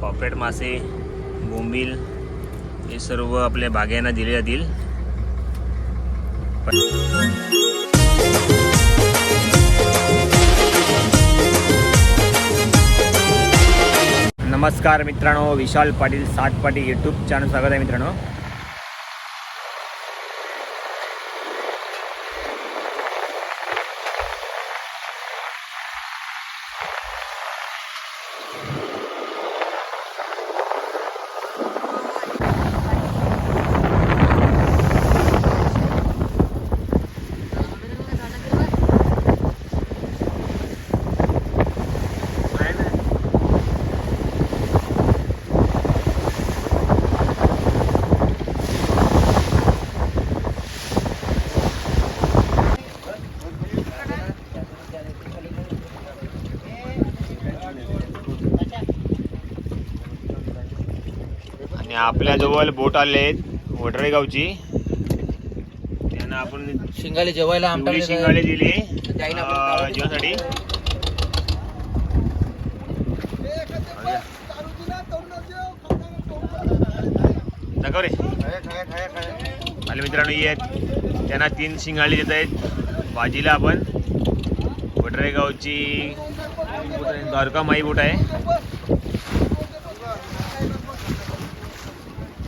पॉपेट मासे बोंबील हे सर्व आपल्या बाग्यांना दिले जातील. नमस्कार मित्रांनो विशाल पाटील सात पाटील यूट्यूब चॅनल स्वागत आहे मित्रांनो आणि आपल्याजवळ बोट आले आहेत वडरे गावची. त्यांना आपण शिंगाले जेवायला आमटाकडे शिंगाले दिली. जेवणासाठी. दाखव रे आले मित्रांनो येत त्यांना तीन शिंगाळी देत आहेत. भाजीला आपण. वडरे गावची द्वारका माई बोट आहे.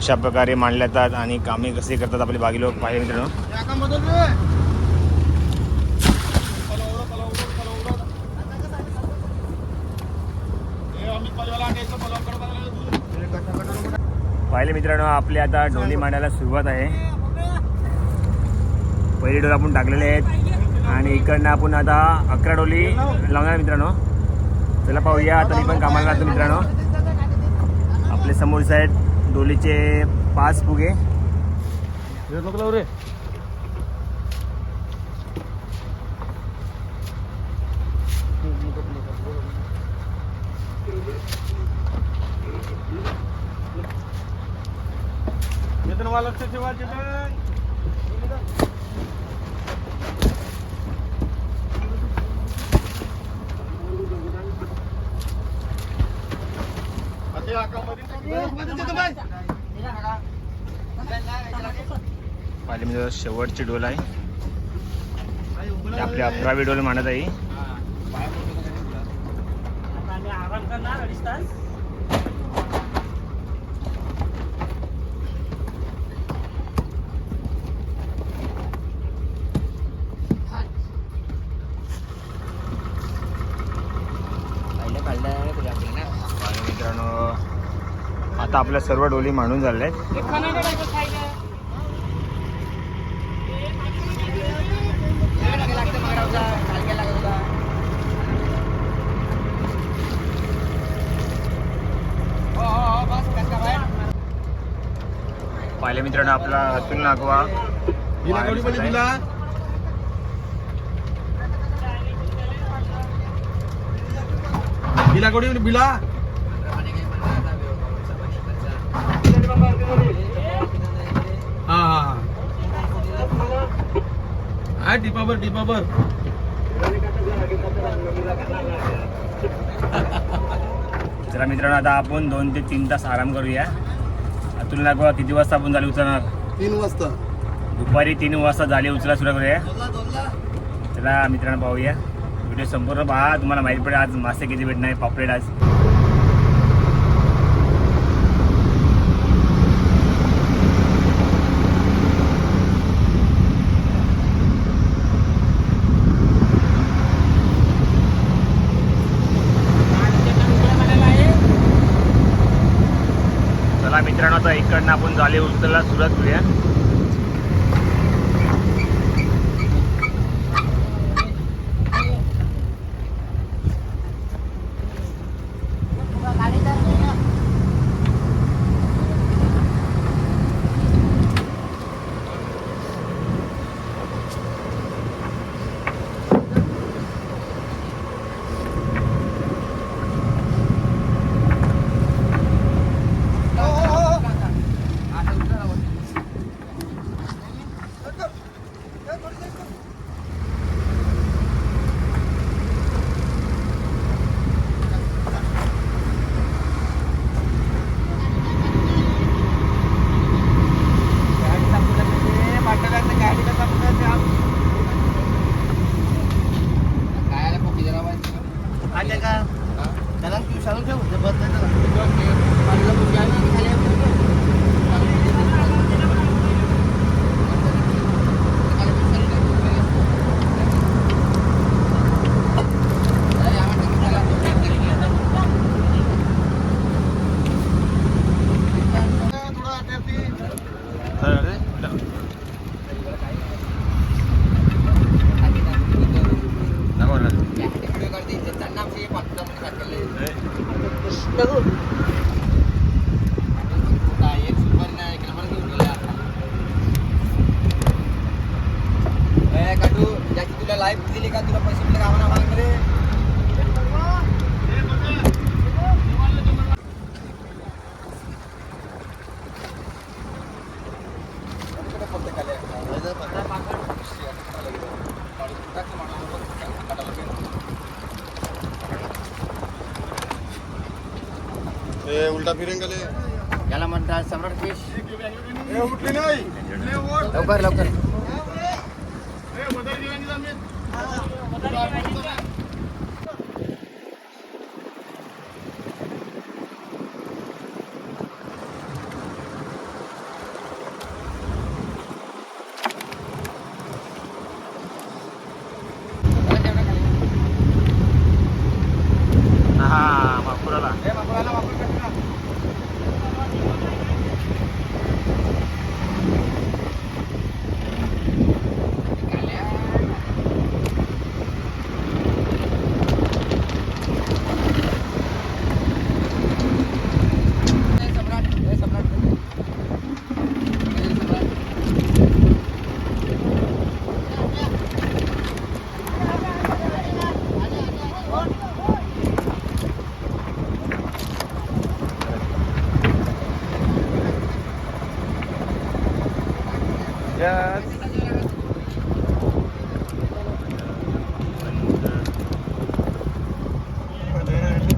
कशा प्रकारे मांडल्या जातात आणि कामे कसे करतात आपले बागी लोक पाहिले मित्रांनो. पाहिले मित्रांनो आपली आता डोली मांडायला सुरुवात आहे. पहिली डोल आपण टाकलेले आहेत. आणि इकडनं आपण आता अकरा डोली लावणार मित्रांनो. चला पाहूया आता मी पण कामाला लागतो मित्रांनो. आपले समोर आहेत. डोलीचे पाच फुगे. रे. लक्ष ठेवा चेतन पाहिले म्हणजे शेवटची डोल आहे. आपली अकरावी डोल मानत आहे. आराम करणार अडीच तास आणि मित्रांनो आता आपल्या सर्व डोली मांडून आहेत पाहिले मित्रांनो आपला अतुल नागवा. दिसत आहे. बिला कोणी बिला? हा टिपाबर टिपाबर चला मित्रांनो आता आपण दोन ते तीन तास आराम करूया. अतुल नागवा किती वाजता आपण चालू उचलणार? तीन वाजता. दुपारी तीन वाजता झाले उचला सुरू करूया. चला मित्रांनो पाहूया. व्हिडिओ संपूर्ण पहा. तुम्हाला माहिती पडेल आज मासे किती भेटणार आहे पापलेट आज चला मित्रांनो आता इकडनं आपण झाले उचलायला सुरुवात करूया तुला लाईव्ह दिली का तुला पैसे दिले का आम्हाला माग रे उलटा फिरेन का याला म्हणतात सम्राट फिश उठली नाही. लवकर लवकर हा वापराला चालू केलंय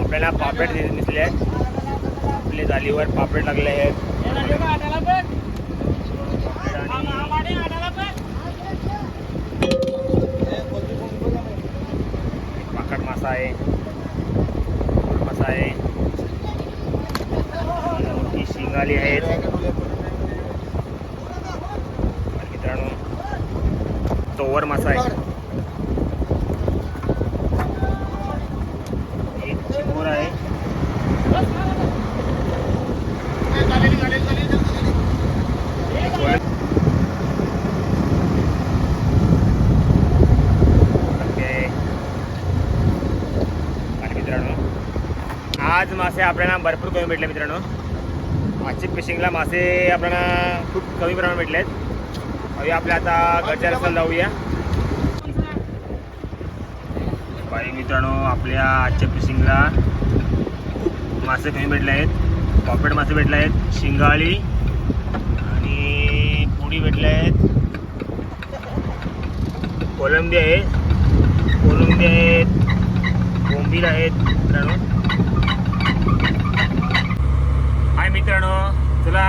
आपल्याला पापलेट दिसले आहेत. आपले जालीवर पापलेट लागले आहेत. पाकड मासा आहे. मासा आहे. मोठी शिंगाली आहेत. मित्रांनो तोवर मासा आहे एक चिमोर आहे एक वळ- ओके. आणि मित्रांनो आज मासे आपल्याला भरपूर कमी भेटले मित्रांनो. आजच्या फिशिंगला मासे आपल्याला खूप कमी प्रमाणात भेटले आहेत अभी आपल्या आता घरच्या रस्त्याला जाऊया. बाई मित्रांनो आपल्या आजच्या फिशिंगला खूप मासे कमी भेटले आहेत. पॉपेट मासे भेटले आहेत. शिंगाळी आणि पुडी भेटले आहेत. कोलंबी आहे. कोलंबी आहेत. बोंबील आहेत मित्रांनो. हाय मित्रांनो. चला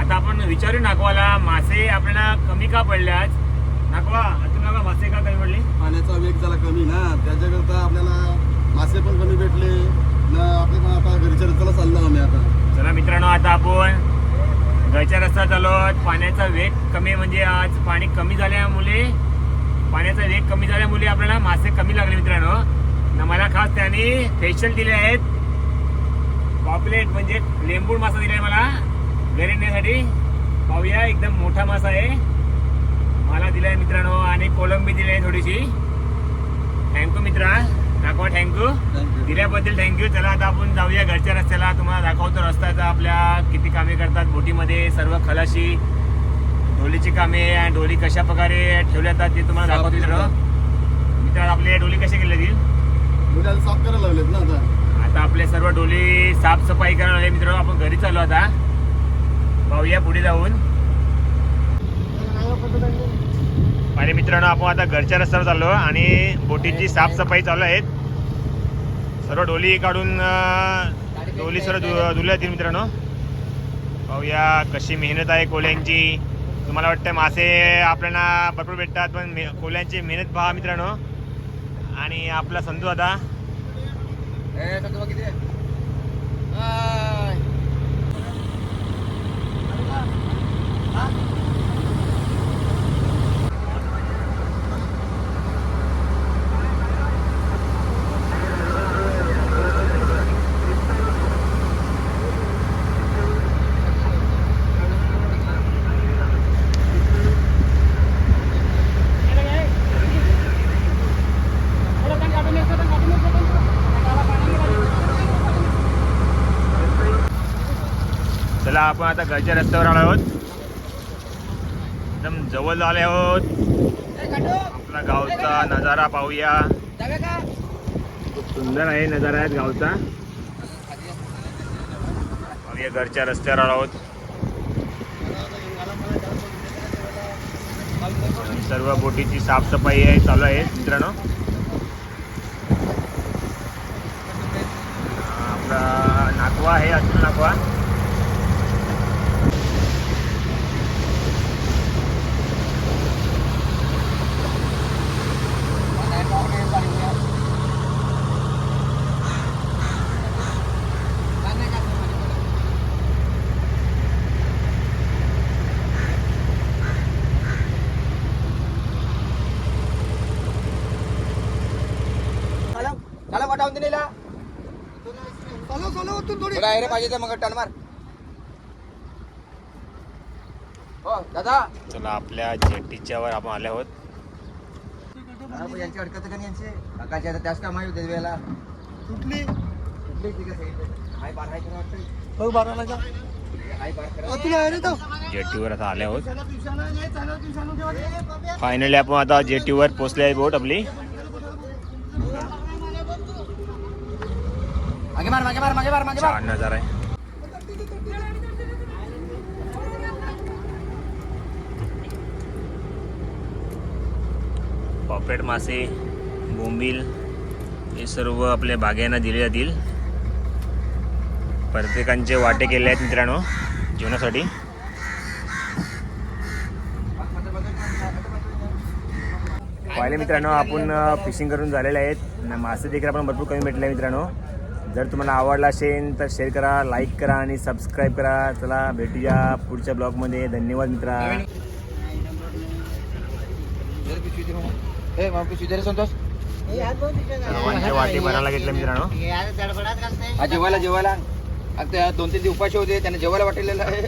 आता आपण विचारू नागवाला मासे आपल्याला कमी का पडले आज नागवा तुला मासे का कमी पडले? पाण्याचा वेग जरा कमी ना. त्याच्याकरता आपल्याला मासे पण कमी भेटले. ना आपले पण आता घरच्या रस्त्याला चाललो आम्ही आता. चला मित्रांनो आता आपण घरच्या रस्ता चालू आहोत. पाण्याचा वेग कमी म्हणजे आज पाणी कमी झाल्यामुळे पाण्याचा वेग कमी झाल्यामुळे आपल्याला मासे कमी लागले मित्रांनो. न मला खास त्यांनी फेशियल दिले आहेत. पॉपलेट म्हणजे लेंबूड मासा दिलाय मला. घरी नेण्यासाठी. पाहूया एकदम मोठा मासा आहे. मला दिलाय मित्रांनो आणि कोलंबी दिली आहे थोडीशी थँक्यू मित्रा. दाखवा थँक्यू दिल्याबद्दल थँक्यू चला आता आपण जाऊया घरच्या रस्त्याला. तुम्हाला दाखवतो रस्त्याचा आपल्या किती कामे करतात बोटीमध्ये. सर्व खलाशी ढोलीची कामे आणि ढोली कशा प्रकारे ठेवल्या जातात ते तुम्हाला दाखवतो मित्र मित्र आपले डोली कशी केली मुलाला साफ करायला लागलेत ना आता. आता आपले सर्व डोली साफसफाई करायला आले मित्र आपण घरी चालू आता. पाहूया पुढे जाऊन. आणि मित्रांनो आपण आता घरच्या रस्त्यावर चाललो आणि बोटीची साफसफाई चालू आहेत सर्व डोली काढून डोली सर्व धुल्या येतील मित्रांनो. पाहूया कशी मेहनत आहे कोल्यांची. तुम्हाला वाटतं मासे आपल्याला भरपूर भेटतात पण मे कोल्यांची मेहनत पहा मित्रांनो. आणि आपला संधू आता. ಆಗಿದೆ चला आपण आता घरच्या रस्त्यावर आलो आहोत. एकदम जवळ आले आहोत. आपला गावचा नजारा पाहूया. खूप सुंदर आहे नजारा आहे गावचा. पाहूया घरच्या रस्त्यावर आलो आहोत. सर्व बोटीची साफसफाई आहे चालू आहे मित्रांनो हा आपला नाकवा आहे अतुल नाकवा चला पटावून दिलेला थोडा. पाहिजे मग टन मार. हो दादा. चला आपल्या जेटीच्या वर आपण आले आहोत. हा, यांची अडकत का नाही यांचे? काकाची आता त्याच काम आहे वेळेला. कुठली? कुठली ठीक आहे हाय बार हाय वाटतं हो बाराला जेटीवर आता आले आहोत. फायनली आपण आता जेटीवर पोहोचले आहे बोट आपली. मागे मार मागे मार मागे मार मागे मार. छान नजारा आहे. पॉपेट मासे बोंबील हे सर्व आपल्या बागांना दिले. जातील प्रत्येकांचे वाटे केले आहेत मित्रांनो जेवणासाठी. पहिले मित्रांनो आपण फिशिंग करून झालेले आहेत. मासे देखील आपण भरपूर कमी भेटले मित्रांनो. जर तुम्हाला आवडला असेल तर शेअर करा लाईक करा आणि सबस्क्राईब करा. चला भेटूया पुढच्या ब्लॉगमध्ये धन्यवाद मित्रा. संतोष. वाटे भरायला घेतले मित्रांनो. हा जेवायला जेवायला. आता दोन तीन दिवस उपाशी होते त्यांना जेवायला वाटलेलं आहे.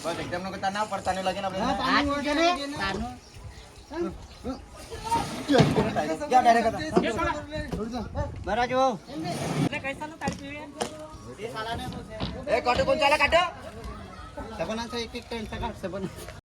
બસ એકદમ નો કરતા ના પડતા ને લગીને આપણે આ કે ને? એક એક ટાઈમ સબના